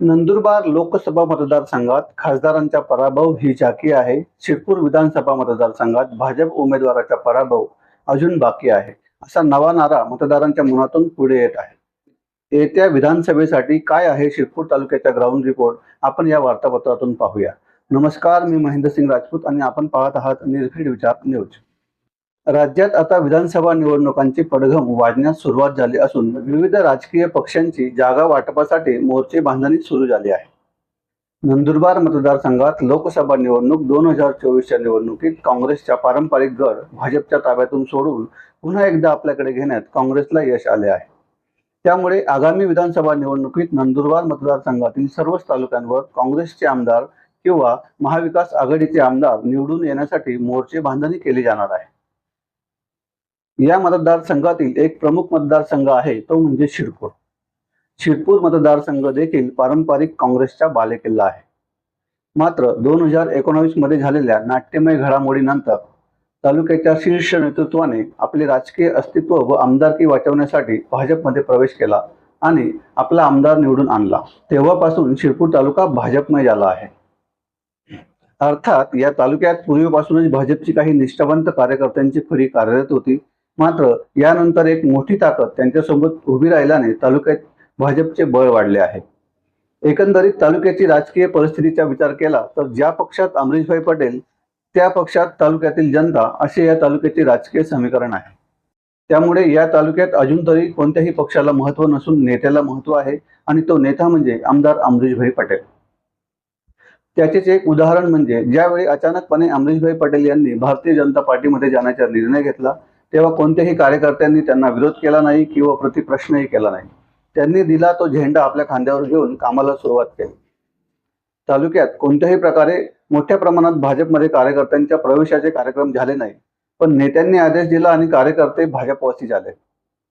नंदुरबार लोकसभा मतदारसंघात खासदारांचा पराभव ही झाकी आहे. शिरपूर विधानसभा मतदारसंघात भाजप उमेदवाराचा पराभव अजून बाकी आहे. असा नवा नारा मतदारांच्या मनातून पुढे येत आहे. येत्या विधानसभेसाठी काय आहे शिरपूर तालुक्याचा ग्राउंड रिपोर्ट आपण या वार्तापत्रातून पाहूया. नमस्कार मी महेंद्रसिंग राजपूत आणि आपण पाहत आहात निर्भीड विचार न्यूज. राज्यात आता विधानसभा निवडणुकांची पडघम वाजण्यास सुरुवात झाली असून विविध राजकीय पक्षांची जागा वाटपासाठी मोर्चे बांधणी सुरू झाली आहे. नंदुरबार मतदारसंघात लोकसभा निवडणूक दोन हजार चोवीसच्या निवडणुकीत काँग्रेसच्या पारंपरिक गड भाजपच्या ताब्यातून सोडून पुन्हा एकदा आपल्याकडे घेण्यात काँग्रेसला यश आले आहे. त्यामुळे आगामी विधानसभा निवडणुकीत नंदुरबार मतदारसंघातील सर्वच तालुक्यांवर काँग्रेसचे आमदार किंवा महाविकास आघाडीचे आमदार निवडून येण्यासाठी मोर्चे बांधणी केली जाणार आहे. या मतदारसंघातील एक प्रमुख मतदारसंघ आहे तो म्हणजे शिरपूर. शिरपूर मतदारसंघ देखील पारंपरिक काँग्रेसचा बालेकिल्ला आहे. मात्र दोन हजार एकोणावीसमध्ये झालेल्या नाट्यमय घडामोडीनंतर तालुक्याच्या शीर्ष नेतृत्वाने आपले राजकीय अस्तित्व व आमदारकी वाचवण्यासाठी भाजपमध्ये प्रवेश केला आणि आपला आमदार निवडून आणला. तेव्हापासून शिरपूर तालुका भाजपमय झाला आहे. अर्थात या तालुक्यात पूर्वीपासूनच भाजपची काही निष्ठावंत कार्यकर्त्यांची फरी कार्यरत होती. मात्र यानंतर एक मोठी ताकद त्यांच्यासोबत उभी राहिल्याने तालुक्यात भाजपचे बळ वाढले आहे. एकंदरीत तालुक्याची राजकीय परिस्थितीचा विचार केला तर ज्या पक्षात अमरीशभाई पटेल त्या पक्षात तालुक्यातील जनता असे या तालुक्याचे राजकीय समीकरण आहे. त्यामुळे या तालुक्यात अजून तरी कोणत्याही पक्षाला महत्त्व नसून नेत्याला महत्त्व आहे आणि तो नेता म्हणजे आमदार अमरीशभाई पटेल. त्याचेच एक उदाहरण म्हणजे ज्यावेळी अचानकपणे अमरीशभाई पटेल यांनी भारतीय जनता पार्टीमध्ये जाण्याचा निर्णय घेतला तेव्हा कोणत्याही कार्यकर्त्यांनी त्यांना विरोध केला नाही किंवा प्रतिप्रश्नही केला नाही. त्यांनी दिला तो झेंडा आपल्या खांद्यावर घेऊन कामाला सुरुवात केली. तालुक्यात कोणत्याही प्रकारे मोठ्या प्रमाणात भाजपमध्ये कार्यकर्त्यांच्या प्रवेशाचे कार्यक्रम झाले नाही पण नेत्यांनी आदेश दिला आणि कार्यकर्ते भाजपवासी झाले.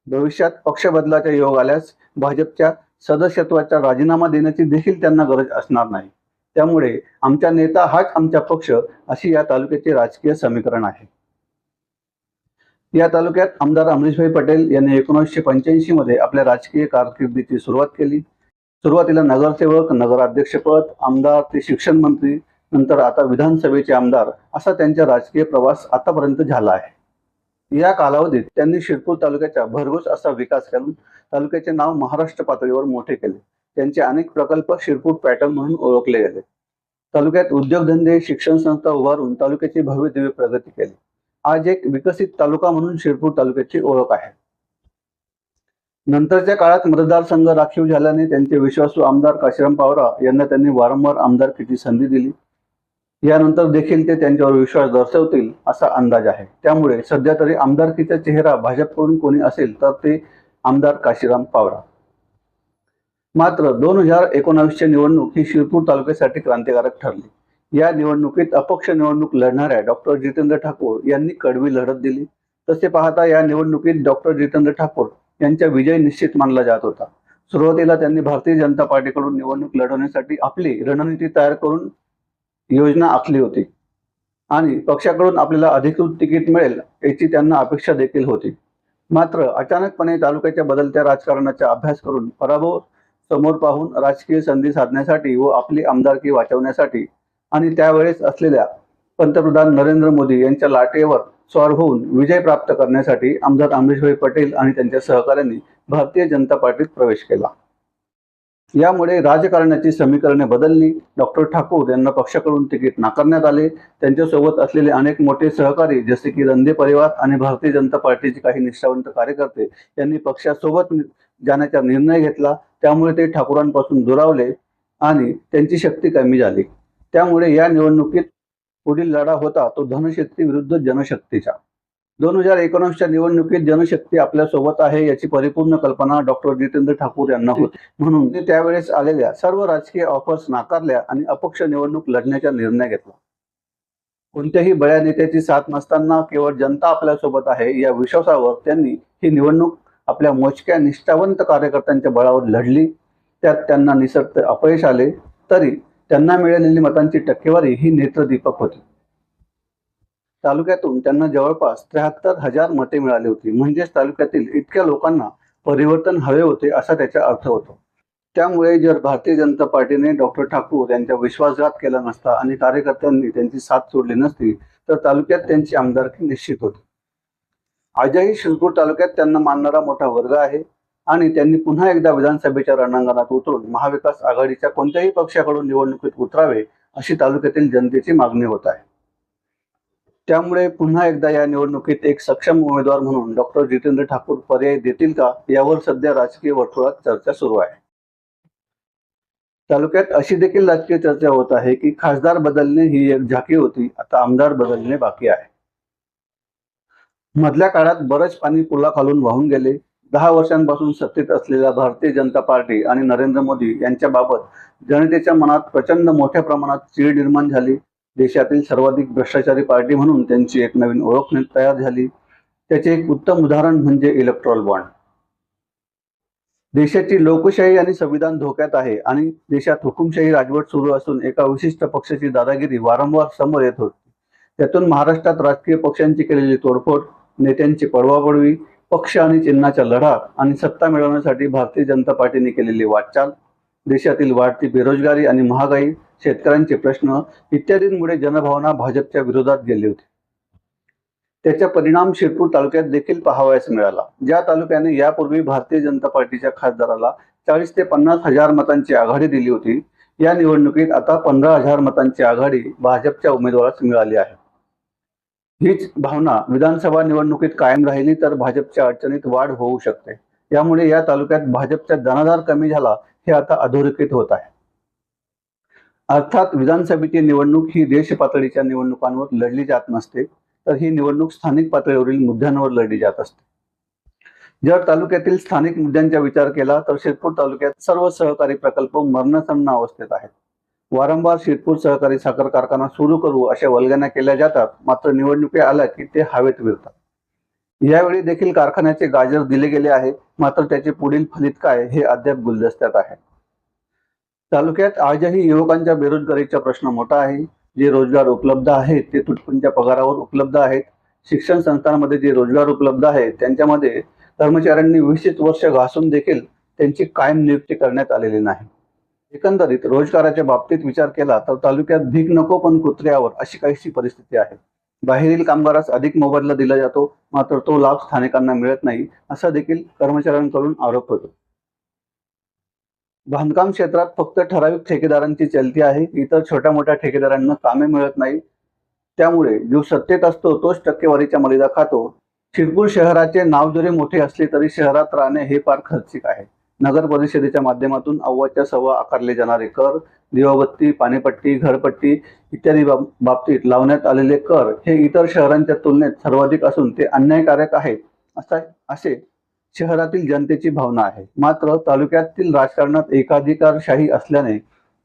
भविष्यात पक्ष बदलाचा योग आल्यास भाजपच्या सदस्यत्वाचा राजीनामा देण्याची देखील त्यांना गरज असणार नाही. त्यामुळे आमचा नेता हाच आमचा पक्ष अशी या तालुक्याचे राजकीय समीकरण आहे. या तालुक्यात आमदार अमरीशभाई पटेल यांनी एकोणीसशे पंच्याऐंशी मध्ये आपल्या राजकीय कारकिर्दीची सुरुवात केली. सुरुवातीला नगरसेवक नगराध्यक्षपद आमदार ते शिक्षण मंत्री नंतर आता विधानसभेचे आमदार असा त्यांचा राजकीय प्रवास आतापर्यंत झाला आहे. या कालावधीत त्यांनी शिरपूर तालुक्याचा भरघोस असा विकास करून तालुक्याचे नाव महाराष्ट्र पातळीवर मोठे केले. त्यांचे अनेक प्रकल्प शिरपूर पॅटर्न म्हणून ओळखले गेले. तालुक्यात उद्योगधंदे शिक्षण संस्था उभारून तालुक्याची भव्य दिव्य प्रगती केली. आज एक विकसित तालुका म्हणून शिरपूर तालुक्याची ओळख आहे. नंतरच्या काळात मतदारसंघ राखीव झाल्याने त्यांचे विश्वासू आमदार काशीराम पावरा यांना त्यांनी वारंवार आमदारकीची संधी दिली. यानंतर देखील ते त्यांच्यावर विश्वास दर्शवतील असा अंदाज आहे. त्यामुळे सध्या तरी आमदारकीचा चेहरा भाजपकडून कोणी असेल तर ते आमदार काशीराम पावरा. मात्र दोन हजार एकोणावीसची निवडणूक ही शिरपूर तालुक्यासाठी क्रांतिकारक ठरली. या निवडणुकीत अपक्ष निवडणूक लढणाऱ्या डॉक्टर जितेंद्र ठाकूर यांनी कडवी लढत दिली. तसे पाहता या निवडणुकीत डॉक्टर जितेंद्र ठाकूर यांचा विजय निश्चित मानला जात होता. सुरुवातीला त्यांनी भारतीय जनता पार्टीकडून निवडणूक लढवण्यासाठी आपली रणनीती तयार करून योजना आखली होती. आणि पक्षाकडून आपल्याला अधिकृत तिकीट मिळेल याची त्यांना अपेक्षा देखील होती. मात्र अचानकपणे तालुक्याच्या बदलत्या राजकारणाचा अभ्यास करून पराभव समोर पाहून राजकीय संधी साधण्यासाठी व आपली आमदारकी वाचवण्यासाठी आणि त्यावेळेस असलेल्या पंतप्रधान नरेंद्र मोदी यांच्या लाटेवर स्वार होऊन विजय प्राप्त करण्यासाठी आमदार अमरीशभाई पटेल आणि त्यांच्या सहकाऱ्यांनी भारतीय जनता पार्टीत प्रवेश केला. यामुळे राजकारणाची समीकरणे बदलली. डॉक्टर ठाकूर यांना पक्षाकडून तिकीट नाकारण्यात आले. त्यांच्यासोबत असलेले अनेक मोठे सहकारी जसे की रंदे परिवार आणि भारतीय जनता पार्टीचे काही निष्ठावंत कार्यकर्ते यांनी पक्षासोबत जाण्याचा निर्णय घेतला. त्यामुळे ते ठाकूरांपासून दुरावले आणि त्यांची शक्ती कमी झाली. त्यामुळे या निवडणुकीत पुढील लढा होता तो धनशक्ती विरुद्ध जनशक्तीचा. दोन हजार एकोणीसच्या निवडणुकीत जनशक्ती आपल्यासोबत आहे याची परिपूर्ण कल्पना डॉक्टर जितेंद्र ठाकूर यांना होती. म्हणून ते त्यावेळेस आलेल्या सर्व राजकीय ऑफर्स नाकारल्या आणि अपक्ष निवडणूक लढण्याचा निर्णय घेतला. कोणत्याही बळ्या नेत्याची साथ नसताना केवळ जनता आपल्यासोबत आहे या विश्वासावर त्यांनी ही निवडणूक आपल्या मोजक्या निष्ठावंत कार्यकर्त्यांच्या बळावर लढली. त्यात त्यांना निसर्ग अपयश आले. तरी त्यांना मिळालेली मतांची टक्केवारी ही नेत्रदीपक होती. तालुक्यातून त्यांना जवळपास त्र्याहत्तर हजार मते मिळाली होती. म्हणजेच तालुक्यातील इतक्या लोकांना परिवर्तन हवे होते असा त्याचा अर्थ होतो. त्यामुळे जर भारतीय जनता पार्टीने डॉक्टर ठाकूर यांचा विश्वासघात केला नसता आणि कार्यकर्त्यांनी त्यांची साथ सोडली नसती तर तालुक्यात त्यांची आमदारकी निश्चित होती. आजही शिरपूर तालुक्यात त्यांना मानणारा मोठा वर्ग आहे. आणि त्यांनी पुन्हा एकदा विधानसभेच्या रणांगणात उतरून महाविकास आघाडीच्या कोणत्याही पक्षाकडून निवडणुकीत उतरावे अशी तालुक्यातील जनतेची मागणी होत आहे. त्यामुळे पुन्हा एकदा या निवडणुकीत एक सक्षम उमेदवार म्हणून डॉक्टर जितेंद्र ठाकूर पर्याय देतील का यावर सध्या राजकीय वर्तुळात चर्चा सुरू आहे. तालुक्यात अशी देखील राजकीय चर्चा होत आहे की खासदार बदलणे ही एक झाकी होती आता आमदार बदलणे बाकी आहे. मधल्या काळात बरंच पाणी पुलाखालून वाहून गेले दहा वर्षांपासून सत्तेत असलेल्या भारतीय जनता पार्टी आणि नरेंद्र मोदी यांच्याबाबत जनतेच्या मनात प्रचंड मोठ्या प्रमाणात चीड निर्माण झाली. देशातील सर्वाधिक भ्रष्टाचारी पार्टी म्हणून त्यांची एक नवीन ओळख तयार झाली. त्याचे एक उत्तम उदाहरण म्हणजे इलेक्ट्रॉल बॉन्ड देशाची लोकशाही आणि संविधान धोक्यात आहे आणि देशात हुकुमशाही राजवट सुरू असून एका विशिष्ट पक्षाची दादागिरी वारंवार समोर येत होती. त्यातून महाराष्ट्रात राजकीय पक्षांची केलेली तोडफोड नेत्यांची पडवापडवी पक्ष आणि चिन्हाच्या लढ्यात आणि सत्ता मिळवण्यासाठी भारतीय जनता पार्टीने केलेली वाटचाल देशातील वाढती बेरोजगारी आणि महागाई शेतकऱ्यांचे प्रश्न इत्यादींमुळे जनभावना भाजपच्या विरोधात गेली होती. त्याचा परिणाम शिरपूर तालुक्यात देखील पाहावयास मिळाला. ज्या तालुक्याने यापूर्वी भारतीय जनता पार्टीच्या खासदाराला चाळीस ते पन्नास हजार मतांची आघाडी दिली होती या निवडणुकीत आता पंधरा हजार मतांची आघाडी भाजपच्या उमेदवारास मिळाली आहे. हीच भावना विधानसभा निवडणुकीत कायम राहिली तर भाजपच्या अडचणीत वाढ होऊ शकते. यामुळे या तालुक्यात भाजपचा जनाधार कमी झाला हे आता अधोरेखित होत आहे. अर्थात विधानसभेची निवडणूक ही देश पातळीच्या निवडणुकांवर लढली जात नसते तर ही निवडणूक स्थानिक पातळीवरील मुद्द्यांवर लढली जात असते. जर तालुक्यातील स्थानिक मुद्द्यांचा विचार केला तर शिरपूर तालुक्यात सर्व सहकारी प्रकल्प मरणसन्न अवस्थेत आहेत. वारंवार शिरपूर सहकारी साखर कारखाना सुरू करू अशा वल्गण्या केल्या जातात. मात्र निवडणुकी आल्या की ते हवेत विरतात. यावेळी देखील कारखान्याचे गाजर दिले गेले आहे. मात्र त्याचे पुढील फलित काय हे अद्याप गुलदस्त्यात आहे. तालुक्यात आजही युवकांच्या बेरोजगारीचा प्रश्न मोठा आहे. जे रोजगार उपलब्ध आहेत ते तुटपुंच्या पगारावर उपलब्ध आहेत. शिक्षण संस्थांमध्ये जे रोजगार उपलब्ध आहेत त्यांच्यामध्ये कर्मचाऱ्यांनी वीस वर्ष घासून देखील त्यांची कायम नियुक्ती करण्यात आलेली नाही. एकंदरीत रोजगाराच्या बाबतीत विचार केला तर तालुक्यात भीक नको पण कुत्र्यावर अशी काहीशी परिस्थिती आहे. बाहेरील कामगारास अधिक मोबदला दिला जातो मात्र तो लाभ स्थानिकांना मिळत नाही असा देखील कर्मचाऱ्यांकडून आरोप होतो. बांधकाम क्षेत्रात फक्त ठराविक ठेकेदारांची चलती आहे इतर छोट्या मोठ्या ठेकेदारांना कामे मिळत नाही. त्यामुळे जो सत्तेत असतो तोच टक्केवारीच्या मर्यादा खातो. शिरपूर शहराचे नाव जरी मोठे असले तरी शहरात राहणे हे फार खर्चिक आहे. नगर परिषदेच्या माध्यमातून अव्वाच्या सव्वा आकारले जाणारे कर दिवाबत्ती पाणीपट्टी घरपट्टी इत्यादी बाब- बाबतीत लावण्यात आलेले कर हे इतर शहरांच्या तुलनेत सर्वाधिक असून ते अन्यायकारक आहेत असा असे शहरातील जनतेची भावना आहे. मात्र तालुक्यातील राजकारणात एकाधिकारशाही असल्याने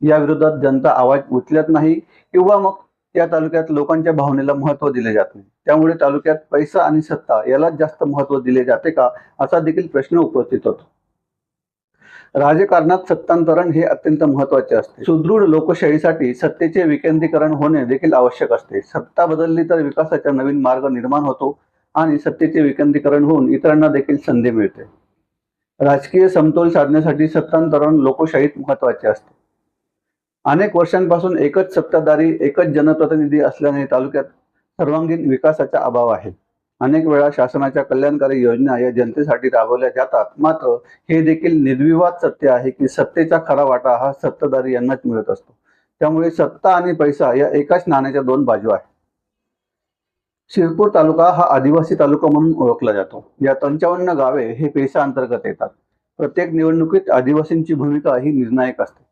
या विरोधात जनता आवाज उचलत नाही किंवा मग या तालुक्यात लोकांच्या भावनेला महत्त्व दिले जात नाही. त्यामुळे तालुक्यात पैसा आणि सत्ता यालाच जास्त महत्त्व दिले जाते का असा देखील प्रश्न उपस्थित होतो. राजकारणात सत्तांतरण हे अत्यंत महत्त्वाचे असते. सुदृढ लोकशाहीसाठी सत्तेचे विकेंद्रीकरण होणे देखील आवश्यक असते. सत्ता बदलली तर विकासाचा नवीन मार्ग निर्माण होतो आणि सत्तेचे विकेंद्रीकरण होऊन इतरांना देखील संधी मिळते. राजकीय समतोल साधण्यासाठी सत्तांतरण लोकशाहीत महत्त्वाचे असते. अनेक वर्षांपासून एकच सत्ताधारी एकच जनप्रतिनिधी असल्याने तालुक्यात सर्वांगीण विकासाचा अभाव आहे. अनेक वेळा शासनाच्या कल्याणकारी योजना या जनतेसाठी राबवल्या जातात. मात्र हे देखील निर्विवाद सत्य आहे की सत्तेचा खरा वाटा हा सत्ताधारी यांनाच मिळत असतो. त्यामुळे सत्ता आणि पैसा या एकाच नाण्याच्या दोन बाजू आहेत. शिरपूर तालुका हा आदिवासी तालुका म्हणून ओळखला जातो. या पंचावन्न गावे हे पैसा अंतर्गत येतात. प्रत्येक निवडणुकीत आदिवासींची भूमिका ही निर्णायक असते.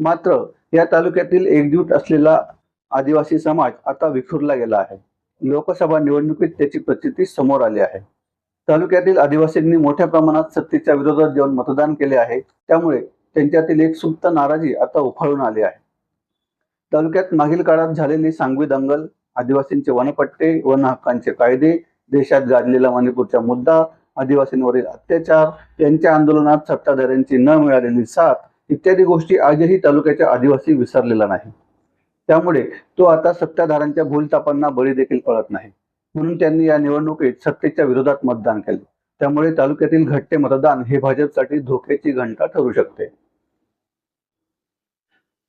मात्र या तालुक्यातील एकजूट असलेला आदिवासी समाज आता विखुरला गेला आहे. लोकसभा निवडणुकीत त्याची प्रचिती समोर आली आहे. तालुक्यातील आदिवासींनी मोठ्या प्रमाणात सत्तेच्या विरोधात जाऊन मतदान केले आहे. त्यामुळे त्यांच्यातील एक सुप्त नाराजी आता उफाळून आली आहे. तालुक्यात मागील काळात झालेली सांगवी दंगल आदिवासींचे वनपट्टे वन हक्कांचे कायदे देशात गाजलेला मणिपूरचा मुद्दा आदिवासींवरील अत्याचार यांच्या आंदोलनात सत्ताधाऱ्यांची न मिळालेली साथ इत्यादी गोष्टी आजही तालुक्याच्या आदिवासी विसरलेला नाही. त्यामुळे तो आता सत्ताधारांच्या भूलतापांना बळी देखील पडत नाही. म्हणून त्यांनी या निवडणुकीत सत्तेच्या विरोधात मतदान केले. त्यामुळे तालुक्यातील घट्टे मतदान हे भाजपसाठी धोक्याची घंटा ठरू शकते.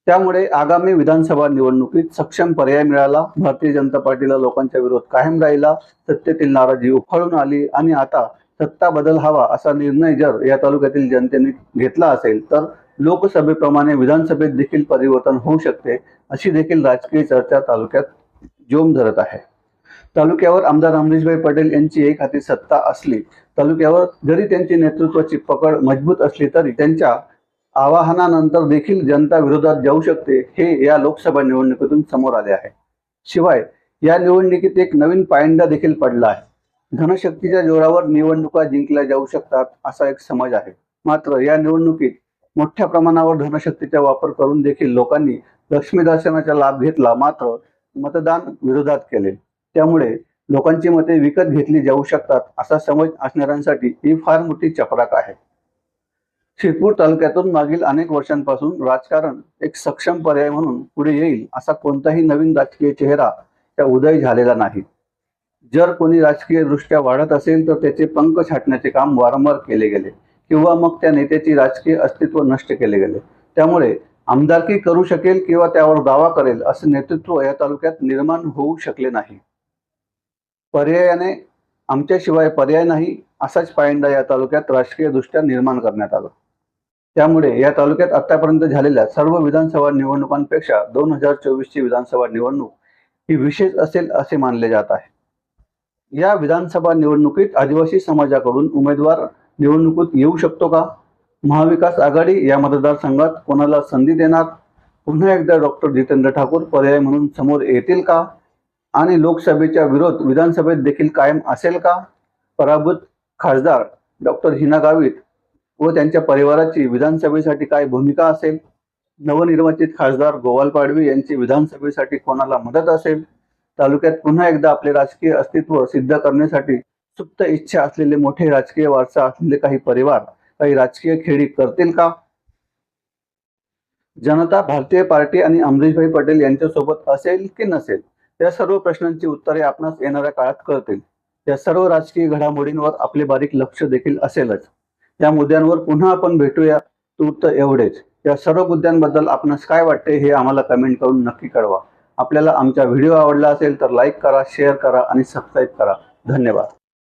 त्यामुळे आगामी विधानसभा निवडणुकीत सक्षम पर्याय मिळाला. भारतीय जनता पार्टीला लोकांचा विरोध कायम राहिला. सत्तेतील नाराजी उफाळून आली आणि आता सत्ता बदल हवा असा निर्णय जर या तालुक्यातील जनतेने घेतला असेल तर लोकसभेप्रमाणे विधानसभेत देखील परिवर्तन होऊ शकते अशी देखील राजकीय चर्चा तालुक्यात जोम धरत आहे. तालुक्यावर आमदार अमरीशभाई पटेल यांची एक हाती सत्ता असली तालुक्यावर जरी त्यांची नेतृत्वाची पकड मजबूत असली तरी त्यांच्या आवाहनानंतर देखील जनता विरोधात जाऊ शकते हे या लोकसभा निवडणुकीतून समोर आले आहे. शिवाय या निवडणुकीत एक नवीन पायंडा देखील पडला आहे. धनशक्तीच्या जोरावर निवडणुका जिंकल्या जाऊ शकतात असा एक समज आहे. मात्र या निवडणुकीत मोठ्या प्रमाणावर धनशक्तीचा वापर करून देखील लोकांनी लक्ष्मी दर्शनाचा लाभ घेतला मात्र मतदान विरोधात केले. त्यामुळे लोकांची मते विकत घेतली जाऊ शकतात असा समज असणाऱ्यांसाठी ही फार मोठी चपराक आहे. शिरपूर तालुक्यातून मागील अनेक वर्षांपासून राजकारण एक सक्षम पर्याय म्हणून पुढे येईल असा कोणताही नवीन राजकीय चेहरा त्या उदय झालेला नाही. जर कोणी राजकीय दृष्ट्या वाढत असेल तर त्याचे पंख छाटण्याचे काम वारंवार केले गेले. किंवा मग त्या नेत्याची राजकीय अस्तित्व नष्ट केले गेले. त्यामुळे आमदारकी करू शकेल किंवा त्यावर दावा करेल असे नेतृत्व या तालुक्यात निर्माण होऊ शकले नाही. पर्यायाने आमच्याशिवाय पर्याय नाही असाच पायंडा या तालुक्यात राजकीयदृष्ट्या निर्माण करण्यात आला. त्यामुळे या तालुक्यात आतापर्यंत झालेल्या सर्व विधानसभा निवडणुकांपेक्षा दोन हजार चोवीसची विधानसभा निवडणूक ही विशेष असेल असे मानले जात आहे. या विधानसभा निवडणुकीत आदिवासी समाजाकडून उमेदवार निवडणुकीत येऊ शकतो का? महाविकास आघाडी या मतदारसंघात कोणाला संधी देणार? पुन्हा एकदा डॉक्टर जितेंद्र ठाकूर पर्याय म्हणून समोर येतील का? आणि लोकसभेच्या विरोध विधानसभेत देखील कायम असेल का? पराभूत खासदार डॉक्टर हिना गावित व त्यांच्या परिवाराची विधानसभेसाठी काय भूमिका असेल? नवनिर्वाचित खासदार गोवाल पाडवी यांची विधानसभेसाठी कोणाला मदत असेल? तालुक्यात पुन्हा एकदा आपले राजकीय अस्तित्व सिद्ध करण्यासाठी सुप्त इच्छा असलेले मोठे राजकीय वारसा असलेले काही परिवार काही राजकीय खेळी करतील का? जनता भारतीय पार्टी आणि अमरीशभाई पटेल यांच्यासोबत असेल की नसेल? या सर्व प्रश्नांची उत्तरे आपणास येणाऱ्या काळात कळतील. या सर्व राजकीय घडामोडींवर आपले बारीक लक्ष देखील असेलच. या मुद्द्यांवर पुन्हा आपण भेटूया तूर्त एवढेच. या सर्व मुद्द्यांबद्दल आपणास काय वाटते हे आम्हाला कमेंट करून नक्की कळवा. आपल्याला आमचा व्हिडिओ आवडला असेल तर लाईक करा शेअर करा आणि सबस्क्राईब करा. धन्यवाद.